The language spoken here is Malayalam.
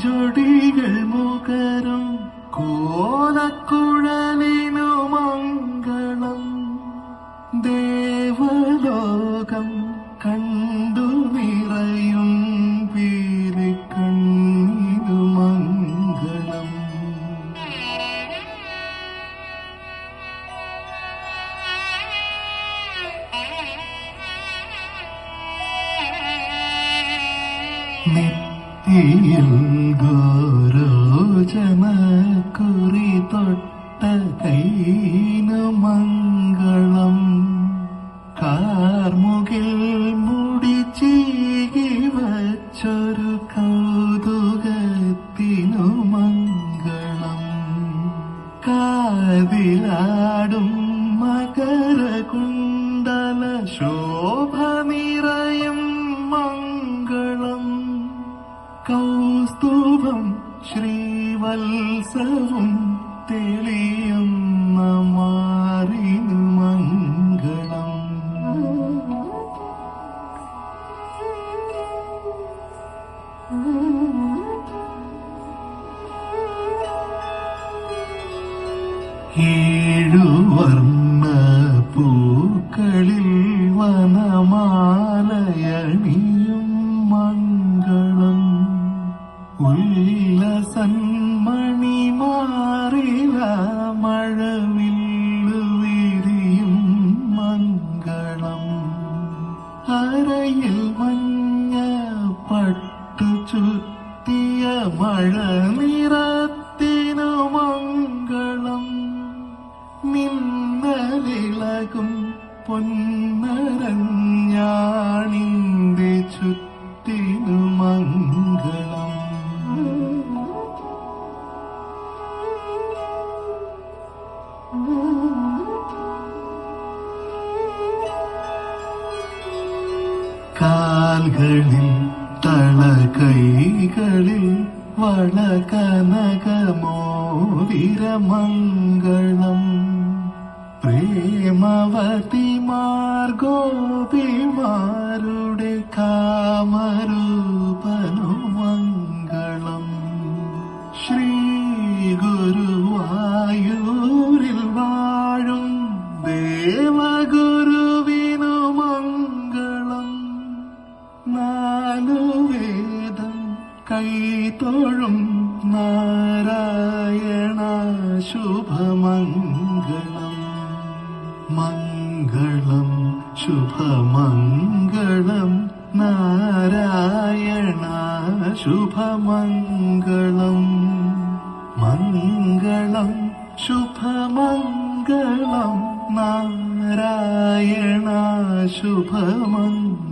ചെഞ്ചൊടികൾ മുഖരും കോലക്കുഴലിനു നെറ്റിയിൽ ഗോരോചന കുറി തൊട്ട കൈന മംഗളം. കാർമുകിൽ മുടി ചീകി വച്ചൊരു കൗതുകത്തിനു മംഗളം. കാതിലാടും മകരകുണ്ടല ശോഭ ശ്രീവത്സവും തെളിയുന്ന മാറിനു മംഗളം. പൂക്കളിൽ ഉല്ലസന്മണി മാറില മഴവില്ലു വിരിയും മംഗളം. അരയിൽ മഞ്ഞ പട്ടു ചുറ്റിയ മഴ നിറത്തിനു മംഗളം. നിന്നലിളകും പൊന്നരഞ്ഞാണിന്റെ ചുറ്റിനു മംഗളം കാൽകളിൽ തളകൈകളിൽ വളകനകമോതിരമംഗളം പ്രേമവതിമാർഗോപിമാരുടെ കാമരൂപനു കൈതൊഴും നാരായണ ശുഭമംഗളം. മംഗളം ശുഭമംഗളം നാരായണ ശുഭമംഗളം. മംഗളം ശുഭമംഗളം നാരായണ ശുഭമംഗളം.